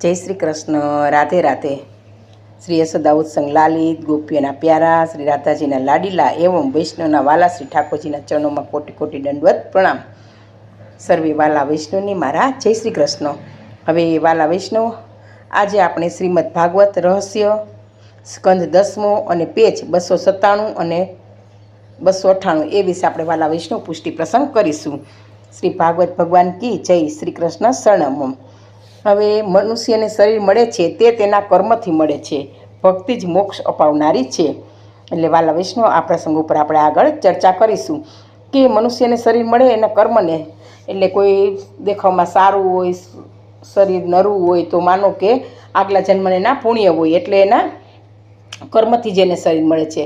જય શ્રી કૃષ્ણ. રાધે રાધે. શ્રી યશોદાઉદ ઉત્સંગ લાલિત, ગોપીઓના પ્યારા, શ્રી રાધાજીના લાડીલા એવં વૈષ્ણવના વાલા, શ્રી ઠાકોરજીના ચરણોમાં કોટી કોટી દંડવત પ્રણામ. સર્વે વાલા વૈષ્ણવની મારા જય શ્રી કૃષ્ણ. હવે વાલા વૈષ્ણવ, આજે આપણે શ્રીમદ ભાગવત રહસ્ય, સ્કંદ દસમો અને પેજ બસો સત્તાણું અને બસો અઠ્ઠાણું એ વિશે આપણે વાલા વૈષ્ણવ પુષ્ટિ પ્રસંગ કરીશું. શ્રી ભાગવત ભગવાન કી જય શ્રી કૃષ્ણ શરણમ. હવે મનુષ્યને શરીર મળે છે, તે તેના કર્મથી મળે છે. ભક્તિ જ મોક્ષ અપાવનારી છે. એટલે વાલા વૈષ્ણવ આ પ્રસંગ ઉપર આપણે આગળ ચર્ચા કરીશું કે મનુષ્યને શરીર મળે એના કર્મને. એટલે કોઈ દેખાવમાં સારું હોય, શરીર નરવું હોય, તો માનો કે આગલા જન્મને ના પુણ્ય હોય, એટલે એના કર્મથી જેને શરીર મળે છે.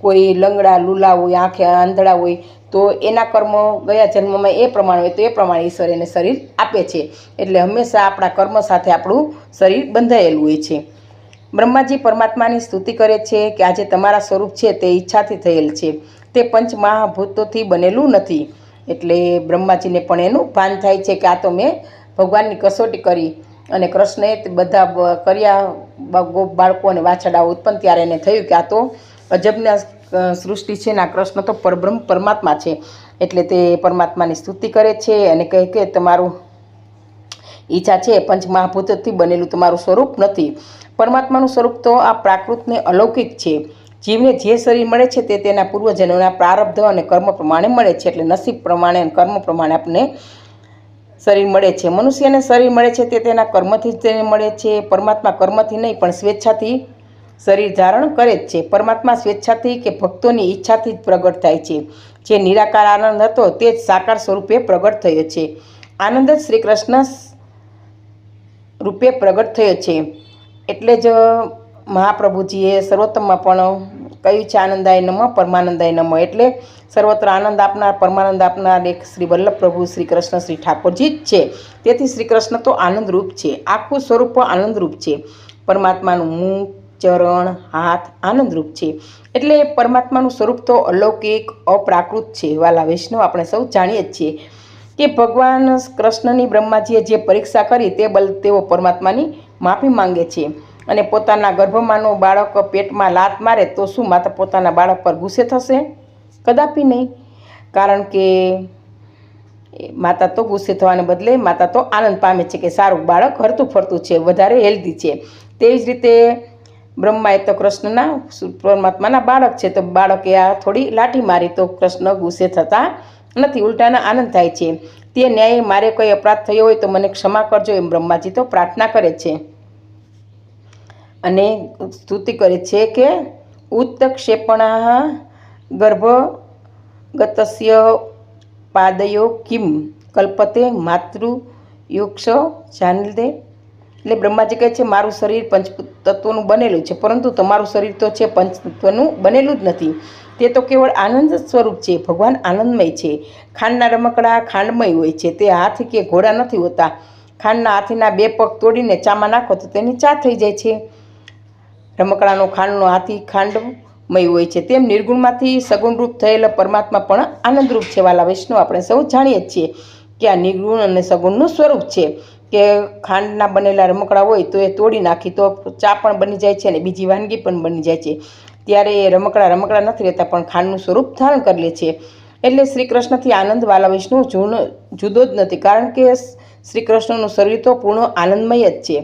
કોઈ લંગડા, લૂલા હોય, આંખે આંધળા હોય, તો એના કર્મ ગયા જન્મમાં એ પ્રમાણે હોય તો એ પ્રમાણે ઈશ્વર એને શરીર આપે છે. એટલે હંમેશા આપણા કર્મ સાથે આપણું શરીર બંધાયેલું હોય છે. બ્રહ્માજી પરમાત્માની સ્તુતિ કરે છે કે આજે તમારા સ્વરૂપ છે તે ઈચ્છાથી થયેલ છે. તે પંચ મહાભૂતોથી બનેલું નથી. એટલે બ્રહ્માજીને પણ એનું ભાન થાય છે કે આ તો મેં ભગવાનની કસોટી કરી અને કૃષ્ણએ બધા કર્યા બાળકો અને વાછડાઓ ઉત્પન્ન ત્યારે એને થયું કે આ તો અજબના સૃષ્ટિ છે ને આ કૃષ્ણ તો પરબ્રહ્મ, પરમાત્મા છે. એટલે તે પરમાત્માની સ્તુતિ કરે છે અને કહે કે તમારું ઈચ્છા છે પંચ મહાભૂતોથી બનેલું તમારું સ્વરૂપ નથી. પરમાત્માનું સ્વરૂપ તો આ પ્રાકૃતને અલૌકિક છે. જીવને જે શરીર મળે છે તે તેના પૂર્વજન્મના પ્રારબ્ધ અને કર્મ પ્રમાણે મળે છે. એટલે નસીબ પ્રમાણે અને કર્મ પ્રમાણે આપણને શરીર મળે છે. મનુષ્યને શરીર મળે છે તે તેના કર્મથી જ તેને મળે છે. પરમાત્મા કર્મથી નહીં, પણ સ્વેચ્છાથી શરીર ધારણ કરે જ છે. પરમાત્મા સ્વેચ્છાથી કે ભક્તોની ઈચ્છાથી જ પ્રગટ થાય છે. જે નિરાકાર આનંદ હતો તે જ સાકાર સ્વરૂપે પ્રગટ થયો છે. આનંદ જ શ્રી કૃષ્ણ રૂપે પ્રગટ થયો છે. એટલે જ મહાપ્રભુજીએ સર્વોત્તમમાં પણ કહ્યું છે, આનંદાય નમ, પરમાનંદાય નમ. એટલે સર્વત્ર આનંદ આપનાર, પરમાનંદ આપનાર એક શ્રી વલ્લભ પ્રભુ શ્રી કૃષ્ણ શ્રી ઠાકોરજી જ છે. તેથી શ્રી કૃષ્ણ તો આનંદરૂપ છે. આખું સ્વરૂપ આનંદરૂપ છે. પરમાત્માનું મુખ ચરણ, હાથ આનંદરૂપ છે. એટલે પરમાત્માનું સ્વરૂપ તો અલૌકિક, અપ્રાકૃત છે. વાલા વૈષ્ણવ આપણે સૌ જાણીએ જ છીએ કે ભગવાન કૃષ્ણની બ્રહ્માજીએ જે પરીક્ષા કરી તે બલ તેઓ પરમાત્માની માફી માંગે છે. અને પોતાના ગર્ભમાંનો બાળક પેટમાં લાત મારે તો શું માતા પોતાના બાળક પર ગુસ્સે થશે? કદાપી નહીં. કારણ કે માતા તો ગુસ્સે થવાને બદલે માતા તો આનંદ પામે છે કે સારું બાળક હરતું ફરતું છે, વધારે હેલ્ધી છે. તેવી જ રીતે બ્રહ્માએ તો કૃષ્ણના પરમાત્માના બાળક છે, તો બાળકે આ થોડી લાઠી મારી તો કૃષ્ણ ગુસ્સે થતા નથી, ઉલટાના આનંદ થાય છે. તે ન્યાયે મારે કોઈ અપરાધ થયો હોય તો મને ક્ષમા કરજો, એમ બ્રહ્માજી તો પ્રાર્થના કરે છે. અને સ્તુતિ કરે છે કે ઉત્તક્ષેપણા ગર્ભગતસ્ય પાદયો કિમ, કલ્પતે માતૃ યુક્ષ જાનદે એટલે બ્રહ્માજી કહે છે, મારું શરીર પંચ તત્વનું બનેલું છે. પરંતુ તમારું શરીર તો છે, પંચતત્વનું બનેલું જ નથી. તે તો કેવળ આનંદ સ્વરૂપ છે, ભગવાન આનંદમય છે. ખાંડના રમકડા ખાંડમય હોય છે, તે હાથી કે ઘોડા નથી હોતા. ખાંડના હાથીના બે પગ તોડીને ચામાં નાખો તો તેની ચા થઈ જાય છે. રમકડાનો ખાંડનો હાથી ખાંડમય હોય છે. તેમ નિર્ગુણમાંથી સગુણરૂપ થયેલા પરમાત્મા પણ આનંદરૂપ છે. વાલા વૈષ્ણવ આપણે સૌ જાણીએ જ છીએ કે આ નિર્ગુણ અને સગુણનું સ્વરૂપ છે. કે ખાંડના બનેલા રમકડા હોય તો એ તોડી નાખી, તો ચા પણ બની જાય છે અને બીજી વાનગી પણ બની જાય છે. ત્યારે એ રમકડા રમકડા નથી રહેતા, પણ ખાંડનું સ્વરૂપ ધારણ કરી લે છે. એટલે શ્રી કૃષ્ણથી આનંદ વાલા વિષ્ણુ જૂનો, જુદો જ નથી, કારણ કે શ્રી કૃષ્ણનું શરીર તો પૂર્ણ આનંદમય જ છે.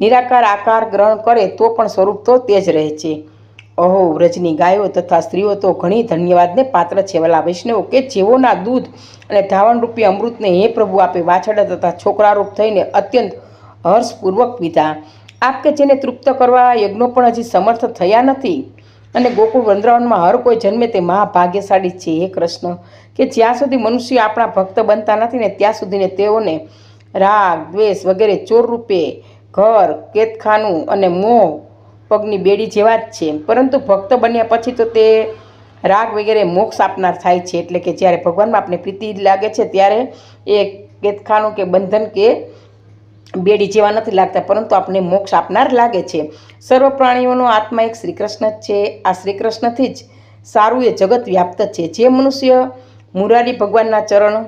નિરાકાર, આકાર ગ્રહણ કરે તો પણ સ્વરૂપ તો તે જ રહે છે. અહો વ્રજની ગાયો તથા સ્ત્રીઓ તો ઘણી ધન્યવાદને પાત્ર છે. વલા વૈષ્ણવો કે જેઓના દૂધ અને ધાવણરૂપી અમૃતને હે પ્રભુ આપે વાછડા તથા છોકરારૂપ થઈને અત્યંત હર્ષપૂર્વક પીધા. આપ કે જેને તૃપ્ત કરવા યજ્ઞો પણ હજી સમર્થ થયા નથી અને ગોકુળ વૃંદાવનમાં હર કોઈ જન્મે તે મહાભાગ્યશાળી છે. હે કૃષ્ણ, કે જ્યાં સુધી મનુષ્ય આપણા ભક્ત બનતા નથી ને ત્યાં સુધીને તેઓને રાગ, દ્વેષ વગેરે ચોર રૂપે ઘર, કેતખાનું અને મોહ પગની બેડી જેવા જ છે પરંતુ ભક્ત બન્યા પછી તો તે રાગ વગેરે મોક્ષ આપનાર થાય છે. એટલે કે જ્યારે ભગવાનમાં આપણે પ્રીતિ લાગે છે, ત્યારે એ કેતખાનું કે બંધન કે બેડી જેવા નથી લાગતા, પરંતુ આપણે મોક્ષ આપનાર લાગે છે. સર્વ પ્રાણીઓનો આત્મા એક શ્રી કૃષ્ણ જ છે. આ શ્રી કૃષ્ણથી જ સારું એ જગત વ્યાપ્ત છે. જે મનુષ્ય મુરારી ભગવાનના ચરણ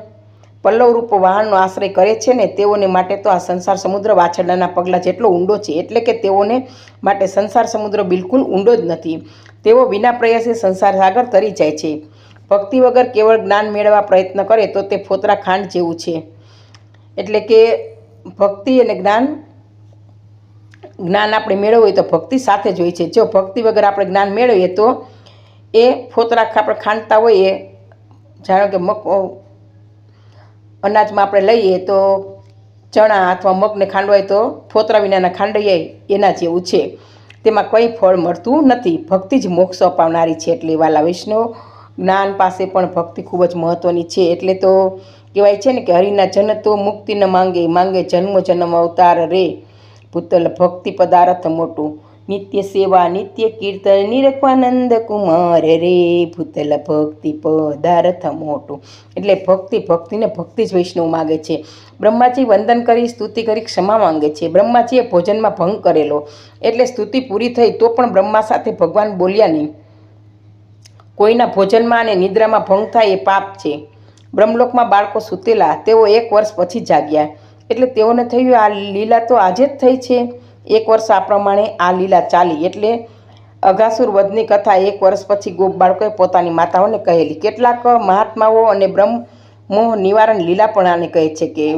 પલ્લવરૂપ વાહનનો આશ્રય કરે છે ને તેઓને માટે તો આ સંસાર સમુદ્ર વાછરડાના પગલાં જેટલો ઊંડો છે, એટલે કે તેઓને માટે સંસાર સમુદ્ર બિલકુલ ઊંડો જ નથી. તેઓ વિના પ્રયાસે સંસાર સાગર તરી જાય છે. ભક્તિ વગર કેવળ જ્ઞાન મેળવવા પ્રયત્ન કરે તો તે ફોતરા ખાંડ જેવું છે. એટલે કે ભક્તિ અને જ્ઞાન જ્ઞાન આપણે મેળવવું હોય તો ભક્તિ સાથે જ હોય છે. જો ભક્તિ વગર આપણે જ્ઞાન મેળવીએ તો એ ફોતરા આપણે ખાંડતા હોઈએ જાણો કે મગ અનાજમાં આપણે લઈએ તો ચણા અથવા મગને ખાંડવાય તો ફોતરા વિનાના ખાંડઈએ એના જેવું છે. તેમાં કંઈ ફળ મળતું નથી. ભક્તિ જ મોક્ષ અપાવનારી છે એટલે વાલા વૈષ્ણવ જ્ઞાન પાસે પણ ભક્તિ ખૂબ જ મહત્ત્વની છે. એટલે તો કહેવાય છે ને કે હરિના જન તો મુક્તિ માંગે. માંગે જન્મ જન્મ અવતાર રે. ભૂતલ ભક્તિ પદાર્થ મોટું. નિત્ય સેવા નિત્ય કીર્તન નિરખવાનંદ કુમાર રે ભૂતલ ભક્તિ પદાર્થ મોટું એટલે ભક્તિ, ભક્તિને ભક્તિ જ વૈષ્ણવ માગે છે. બ્રહ્માજી વંદન કરી, સ્તુતિ કરી, ક્ષમા માંગે છે. બ્રહ્માજીએ ભોજનમાં ભંગ કરેલો. એટલે સ્તુતિ પૂરી થઈ તો પણ બ્રહ્મા સાથે ભગવાન બોલ્યા નહીં. કોઈના ભોજનમાં અને નિદ્રામાં ભંગ થાય એ પાપ છે. બ્રહ્મલોકમાં બાળકો સૂતેલા, તેઓ એક વર્ષ પછી જાગ્યા. એટલે તેઓને થયું આ લીલા તો આજે જ થઈ છે. એક વર્ષ આ પ્રમાણે આ લીલા ચાલી એટલે અઘાસુર વધની કથા એક વર્ષ પછી ગોપ બાળકોએ પોતાની માતાઓને કહેલી. કેટલાક મહાત્માઓ અને બ્રહ્મ મોહ નિવારણ લીલા આને કહે છે કે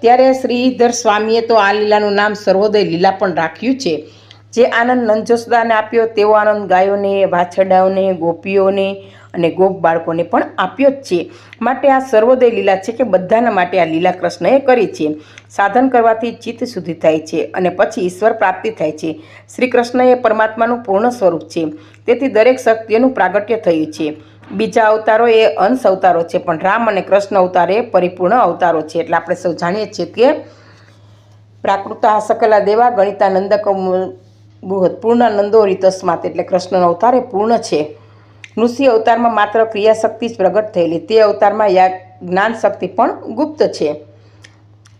ત્યારે શ્રીધર સ્વામીએ તો આ લીલાનું નામ સર્વોદય લીલા પણ રાખ્યું છે. જે આનંદ નંજોસદાને આપ્યો તેવો આનંદ ગાયોને, વાછરડાઓને, ગોપીઓને અને ગોપ બાળકોને પણ આપ્યો જ છે. માટે આ સર્વોદય લીલા છે કે બધાના માટે આ લીલા કૃષ્ણએ કરી છે. સાધન કરવાથી ચિત્ત શુદ્ધિ થાય છે અને પછી ઈશ્વર પ્રાપ્તિ થાય છે. શ્રી કૃષ્ણ એ પરમાત્માનું પૂર્ણ સ્વરૂપ છે. તેથી દરેક શક્તિઓનું પ્રાગટ્ય થયું છે. બીજા અવતારો એ અંશ અવતારો છે, પણ રામ અને કૃષ્ણ અવતાર એ પરિપૂર્ણ અવતારો છે. એટલે આપણે સૌ જાણીએ છીએ કે પ્રાકૃતા સકલા દેવા, ગણિતાનંદક, બૃહદ, પૂર્ણાનંદો, રીતસ્માત એટલે કૃષ્ણનો અવતાર એ પૂર્ણ છે. નૃસિંહ અવતારમાં માત્ર ક્રિયાશક્તિ જ પ્રગટ થયેલી, તે અવતારમાં યા જ્ઞાન શક્તિ પણ ગુપ્ત છે.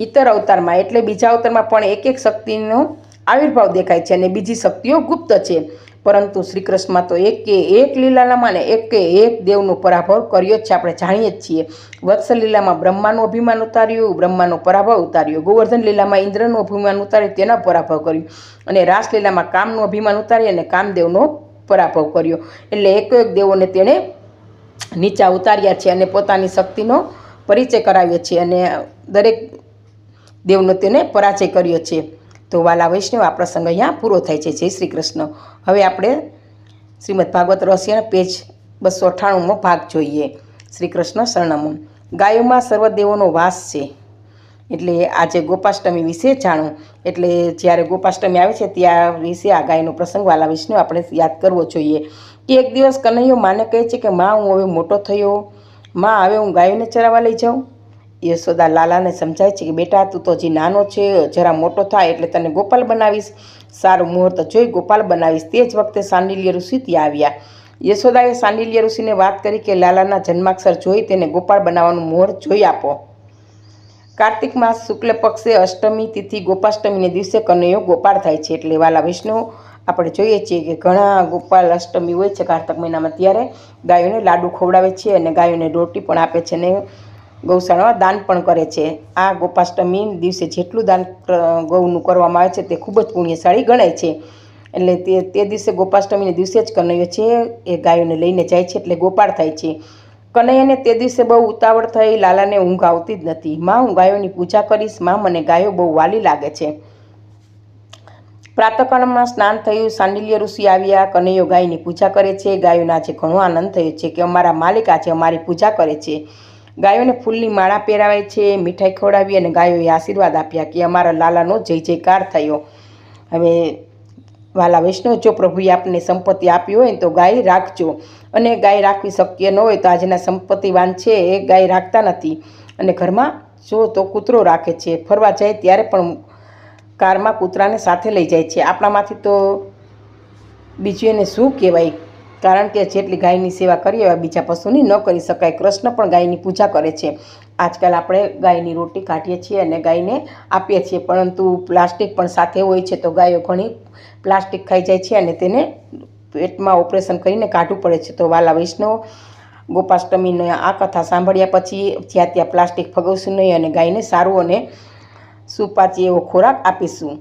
ઇતર અવતારમાં એટલે બીજા અવતારમાં પણ એક એક શક્તિનો આવિર્ભાવ દેખાય છે અને બીજી શક્તિઓ ગુપ્ત છે. પરંતુ શ્રી કૃષ્ણમાં તો એક કે એક લીલામાં ને એક કે એક દેવનો પરાભવ કર્યો જ છે, આપણે જાણીએ જ છીએ. વત્સ લીલામાં બ્રહ્માનું અભિમાન ઉતાર્યું, બ્રહ્માનો પરાભવ ઉતાર્યો. ગોવર્ધન લીલામાં ઇન્દ્રનું અભિમાન ઉતાર્યું, તેના પરાભવ કર્યું. અને રાસલીલામાં કામનું અભિમાન ઉતારી અને કામદેવનો પરાભવ કર્યો. એટલે એક એક દેવોને તેણે નીચા ઉતાર્યા છે અને પોતાની શક્તિનો પરિચય કરાવ્યો છે અને દરેક દેવનો તેને પરાજય કર્યો છે. તો વાલા વૈષ્ણવ, આ પ્રસંગ અહીંયા પૂરો થાય છે. જય શ્રી કૃષ્ણ. હવે આપણે શ્રીમદ ભાગવત રહસ્યના પેજ બસો અઠ્ઠાણુંમાં ભાગ જોઈએ. શ્રી કૃષ્ણ શરણમો ગાયોમાં સર્વદેવોનો વાસ છે. એટલે આજે ગોપાષ્ટમી વિશે જાણું. એટલે જ્યારે ગોપાષ્ટમી આવે છે ત્યાં વિશે આ ગાયનો પ્રસંગ વાલા વિષ્ણુ આપણે યાદ કરવો જોઈએ. કે એક દિવસ કનૈયો માને કહે છે કે, માં, હું હવે મોટો થયો. માં, હવે હું ગાયોને ચરાવવા લઈ જાઉં. યશોદા લાલાને સમજાય છે કે, બેટા, તું તો હજી નાનો છે, જરા મોટો થાય એટલે તને ગોપાલ બનાવીશ. સારું મુહૂર્ત જોઈ ગોપાલ બનાવીશ. તે જ વખતે સાંડિલ્ય ઋષિ ત્યાં આવ્યા. યશોદાએ સાંડિલ્ય ઋષિને વાત કરી કે, લાલાના જન્માક્ષર જોઈ તેને ગોપાળ બનાવવાનું મુહૂર્ત જોઈ આપો. કાર્તિક માસ શુક્લ પક્ષે અષ્ટમી તિથિ ગોપાષ્ટમીને દિવસે કનૈયો ગોપાળ થાય છે એટલે વાલા વિષ્ણુ, આપણે જોઈએ છીએ કે ઘણા ગોપાલ અષ્ટમી હોય છે કાર્તક મહિનામાં, ત્યારે ગાયોને લાડુ ખવડાવે છે અને ગાયોને રોટી પણ આપે છે અને ગૌશાળામાં દાન પણ કરે છે. આ ગોપાષ્ટમી દિવસે જેટલું દાન ગૌનું કરવામાં આવે છે તે ખૂબ જ પુણ્યશાળી ગણાય છે. એટલે તે તે દિવસે ગોપાષ્ટમીને દિવસે જ કનૈયો છે એ ગાયોને લઈને જાય છે એટલે ગોપાળ થાય છે. કનૈયાને તે દિવસે બહુ ઉતાવળ થઈ, લાલાને ઊંઘ આવતી જ નથી. માં, હું ગાયોની પૂજા કરીશ. માં, મને ગાયો બહુ વાલી લાગે છે. પ્રાતકાળમાં સ્નાન થયું, સાંડિલ્ય ઋષિ આવ્યા, કનૈયો ગાયની પૂજા કરે છે. ગાયોના આજે ઘણો આનંદ થયો છે કે અમારા માલિક આજે અમારી પૂજા કરે છે. ગાયોને ફૂલની માળા પહેરાવે છે, મીઠાઈ ખવડાવી અને ગાયોએ આશીર્વાદ આપ્યા કે અમારા લાલાનો જય જયકાર થયો. હવે વાલા વૈષ્ણવ, જો પ્રભુએ આપને સંપત્તિ આપી હોય તો ગાય રાખજો. અને ગાય રાખવી શક્ય ન હોય તો આજના સંપત્તિવાન છે એ ગાય રાખતા નથી. અને ઘરમાં જો તો કૂતરો રાખે છે. ફરવા જાય ત્યારે પણ કારમાં કૂતરાને સાથે લઈ જાય છે. આપણામાંથી તો બીજું એને શું કહેવાય? કારણ કે જેટલી ગાયની સેવા કરીએ એવા બીજા પશુની ન કરી શકાય. કૃષ્ણ પણ ગાયની પૂજા કરે છે. આજકાલ આપણે ગાયની રોટી કાઢીએ છીએ અને ગાયને આપીએ છીએ. પરંતુ પ્લાસ્ટિક પણ સાથે હોય છે તો ગાયો ઘણી પ્લાસ્ટિક ખાઈ જાય છે અને તેને પેટમાં ઓપરેશન કરીને કાઢવું પડે છે. તો વાલા વૈષ્ણવ ગોપાષ્ટમીનો આ કથા સાંભળ્યા પછી જ્યાં ત્યાં પ્લાસ્ટિક ફગવશું નહીં અને ગાયને સારું અને સુપાચી એવો ખોરાક આપીશું.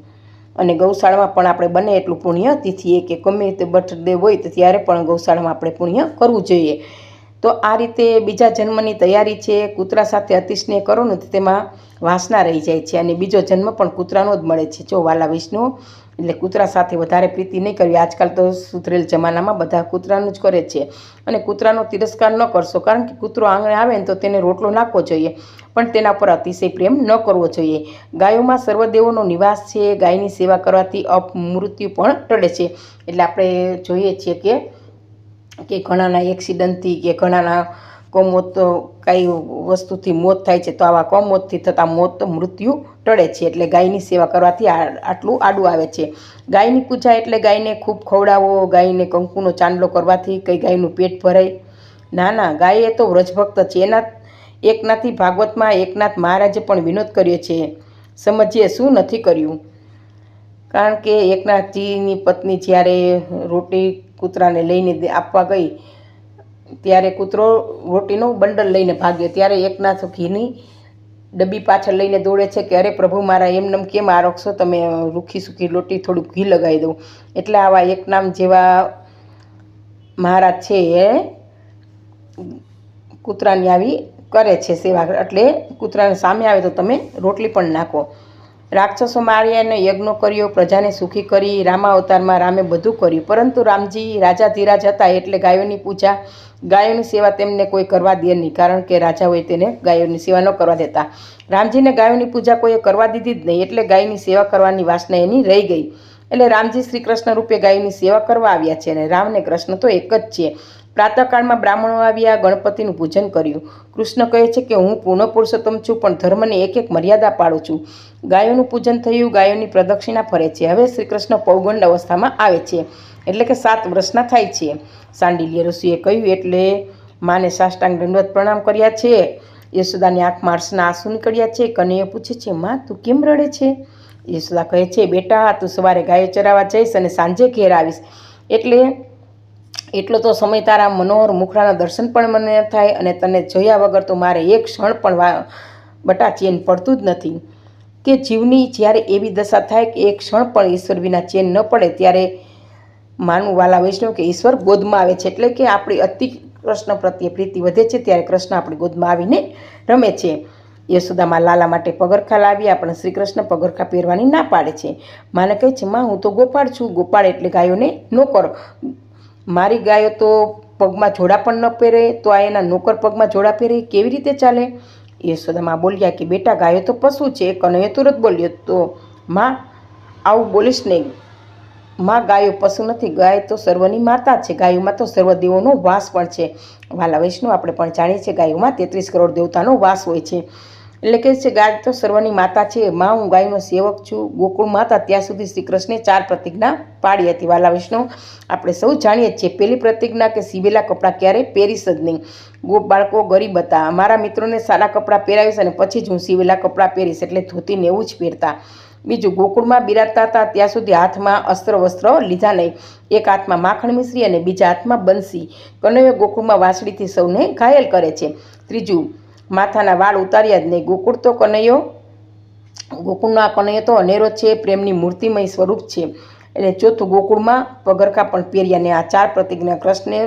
અને ગૌશાળામાં પણ આપણે બને એટલું પુણ્ય. તિથિએ કે ગમે તે બર્થડે હોય તો ત્યારે પણ ગૌશાળામાં આપણે પુણ્ય કરવું જોઈએ. તો આ રીતે બીજા જન્મની તૈયારી છે, કૂતરા સાથે અતિસ્નેહ કરો ને તેમાં વાસના રહી જાય છે અને બીજો જન્મ પણ કૂતરાનો જ મળે છે. જો વાલા વિષ્ણુ એટલે કૂતરા સાથે વધારે પ્રીતિ નહીં કરવી. આજકાલ તો સુધરેલ જમાનામાં બધા કૂતરાનું જ કરે છે અને કૂતરાનો તિરસ્કાર ન કરશો કારણ કે કૂતરો આંગણે આવે ને તો તેને રોટલો નાખવો જોઈએ પણ તેના પર અતિશય પ્રેમ ન કરવો જોઈએ. ગાયોમાં સર્વદેવોનો નિવાસ છે, ગાયની સેવા કરવાથી અપમૃત્યુ પણ ટળે છે. એટલે આપણે જોઈએ છીએ કે કે ઘણાના એક્સિડન્ટથી કે ઘણાના કમોત કાંઈ વસ્તુથી મોત થાય છે, તો આવા કમોતથી થતાં મોત મૃત્યુ ટળે છે. એટલે ગાયની સેવા કરવાથી આટલું આડું આવે છે. ગાયની પૂજા એટલે ગાયને ખૂબ ખવડાવો, ગાયને કંકુનો ચાંદલો કરવાથી કઈ ગાયનું પેટ ભરાય. ના ના, ગાય એ તો વ્રજભક્ત છે. એના એકનાથી ભાગવતમાં એકનાથ મહારાજે પણ વિનોદ કર્યો છે. સમજીએ શું નથી કર્યું. કારણ કે એકનાથજીની પત્ની જ્યારે રોટી કૂતરાને લઈને આપવા ગઈ. ત્યારે કૂતરો રોટીનો બંડલ લઈને ભાગ્યો. ત્યારે એકનાથ ઘીની ડબ્બી પાછળ લઈને દોડે છે કે, અરે પ્રભુ મારા, એમનેમ કેમ આરોગશો? તમે રૂખી સૂકી લોટી થોડું ઘી લગાવી દઉં એટલે આવા એકનામ જેવા મહારાજ છે એ કૂતરાની આવી કરે છે સેવા. એટલે કૂતરાને સામે આવે તો તમે રોટલી પણ નાખો. રાક્ષસો માર્યાને યજ્ઞો કર્યો, પ્રજાને સુખી કરી રામા અવતારમાં રામે બધું કર્યું. પરંતુ રામજી રાજા ધીરાજ હતા એટલે ગાયોની પૂજા, ગાયોની સેવા તેમને કોઈ કરવા દે નહીં, કારણ કે રાજા હોય તેને ગાયોની સેવા ન કરવા દેતા. રામજીને ગાયોની પૂજા કોઈએ કરવા દીધી જ નહીં, એટલે ગાયની સેવા કરવાની વાસના એની રહી ગઈ. એટલે રામજી શ્રી કૃષ્ણ રૂપે ગાયની સેવા કરવા આવ્યા છે અને રામ ને કૃષ્ણ તો એક જ છે. પ્રાતઃકાળમાં બ્રાહ્મણો આવ્યા, ગણપતિનું પૂજન કર્યું. કૃષ્ણ કહે છે કે, હું પૂર્ણ પુરુષોત્તમ છું, પણ ધર્મની એક એક મર્યાદા પાડું છું. ગાયોનું પૂજન થયું, ગાયોની પ્રદક્ષિણા ફરે છે. હવે શ્રી કૃષ્ણ પૌગંડ અવસ્થામાં આવે છે, એટલે કે સાત વર્ષના થાય છે. સાંડિલ્ય ઋષિએ કહ્યું, એટલે માને સાષ્ટાંગ દંડવત પ્રણામ કર્યા છે. યશોદાની આંખ માર્સના આંસુ નીકળ્યા છે. કનૈયો પૂછે છે, માં, તું કેમ રડે છે? યશોદા કહે છે, બેટા, તું સવારે ગાયો ચરાવવા જઈશ અને સાંજે ઘેર આવીશ. એટલે એટલો તો સમય તારા મનોહર મુખડાના દર્શન પણ મને થાય અને તને જોયા વગર તો મારે એક ક્ષણ પણ બટા ચેન પડતું જ નથી. કે જીવની જ્યારે એવી દશા થાય કે એક ક્ષણ પણ ઈશ્વર વિના ચેન ન પડે, ત્યારે માનવું વાલા વૈષ્ણવ કે ઈશ્વર ગોદમાં આવે છે. એટલે કે આપણી અતિ કૃષ્ણ પ્રત્યે પ્રીતિ વધે છે, ત્યારે કૃષ્ણ આપણી ગોદમાં આવીને રમે છે. યશોદામાં લાલા માટે પગરખા લાવ્યા, પણ શ્રી કૃષ્ણ પગરખા પહેરવાની ના પાડે છે. માને કહે છે, માં, હું તો ગોપાળ છું. ગોપાળ એટલે ગાયોને નો કરો. મારી ગાયો તો પગમાં જોડા પણ ન પહેરે, તો આ એના નોકર પગમાં જોડા પહેરે કેવી રીતે ચાલે? યશોદામાં બોલ્યા કે, બેટા, ગાયો તો પશુ છે, કનૈયો તુરત બોલ્યો. તો માં, આવું બોલીશ નહીં. માં, ગાયો પશુ નથી, ગાય તો સર્વની માતા છે, ગાયોમાં તો સર્વ દેવોનો વાસ પણ છે. વાલા વૈષ્ણવ, આપણે પણ જાણીએ છીએ, ગાયોમાં તેત્રીસ કરોડ દેવતાનો વાસ હોય છે. એટલે કે છે ગાય તો સર્વની માતા છે. માં હું ગાયનો સેવક છું. ગોકુળ માતા ત્યાં સુધી શ્રી કૃષ્ણે ચાર પ્રતિજ્ઞા પાડી હતી. વાલા વિષ્ણુ, આપણે સૌ જાણીએ છીએ પહેલી પ્રતિજ્ઞા કે સીવેલા કપડાં ક્યારેય પહેરીશ જ નહીં. ગોપ બાળકો ગરીબ હતા. અમારા મિત્રોને સારા કપડાં પહેરાવીશ અને પછી જ હું સીવેલા કપડાં પહેરીશ એટલે ધોતીને એવું જ પહેરતા. બીજું, ગોકુળમાં બિરાજતા હતા ત્યાં સુધી હાથમાં અસ્ત્ર વસ્ત્ર લીધા નહીં. એક હાથમાં માખણ મિશ્રી અને બીજા હાથમાં બંસી. કનૈયો ગોકુળમાં વાંસળીથી સૌને ઘાયલ કરે છે. ત્રીજું માથાના વાળ ઉતાર્યા જ નહીં. ગોકુળ તો કનૈયો, ગોકુળનો આ કનૈયો તો અનેરો છે, પ્રેમની મૂર્તિમય સ્વરૂપ છે. એટલે ચોથું ગોકુળમાં પગરખા પણ પહેર્યા ને આ ચાર પ્રતિજ્ઞા કૃષ્ણે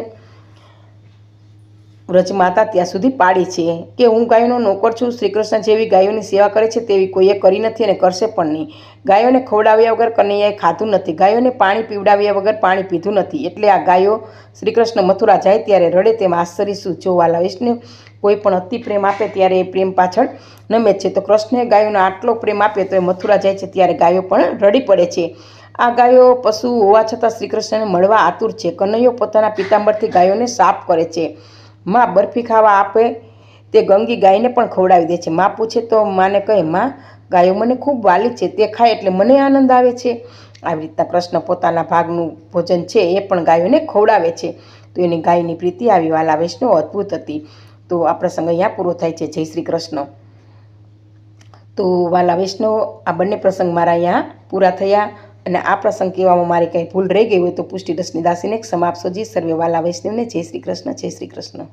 વ્રજમાતા ત્યાં સુધી પાડી છે કે હું ગાયોનો નોકર છું શ્રી કૃષ્ણ જેવી ગાયોની સેવા કરે છે તેવી કોઈએ કરી નથી અને કરશે પણ નહીં. ગાયોને ખવડાવ્યા વગર કનૈયાએ ખાધું નથી. ગાયોને પાણી પીવડાવ્યા વગર પાણી પીધું નથી. એટલે આ ગાયો શ્રી કૃષ્ણ મથુરા જાય ત્યારે રડે તેમ આશ્ચર્ય શું જોવાલા વૈષ્ણવ કોઈ પણ અતિ પ્રેમ આપે ત્યારે એ પ્રેમ પાછળ નમે છે. તો કૃષ્ણએ ગાયોનો આટલો પ્રેમ આપે તો એ મથુરા જાય છે ત્યારે ગાયો પણ રડી પડે છે. આ ગાયો પશુ હોવા છતાં શ્રી કૃષ્ણને મળવા આતુર છે. કનૈયો પોતાના પિતાંબરથી ગાયોને સાફ કરે છે. માં બરફી ખાવા આપે તે ગંગી ગાયને પણ ખવડાવી દે છે. માં પૂછે તો માને કહે, માં, ગાયો મને ખૂબ વાલી છે. તે ખાય એટલે મને આનંદ આવે છે. આવી રીતના કૃષ્ણ પોતાના ભાગનું ભોજન છે એ પણ ગાયોને ખવડાવે છે. તો એની ગાયની પ્રીતિ આવી વાલા વૈષ્ણવ અદ્ભુત હતી. તો આ પ્રસંગ અહીંયા પૂરો થાય છે. જય શ્રી કૃષ્ણ. તો વાલા વૈષ્ણવ, આ બંને પ્રસંગ મારા અહીંયા પૂરા થયા અને આ પ્રસંગ કહેવામાં મારી કંઈ ભૂલ રહી ગઈ હોય તો પુષ્ટિ રસની દાસીને ક્ષમા જી. સર્વે વાલા વૈષ્ણવને જય શ્રી કૃષ્ણ, જય શ્રી કૃષ્ણ.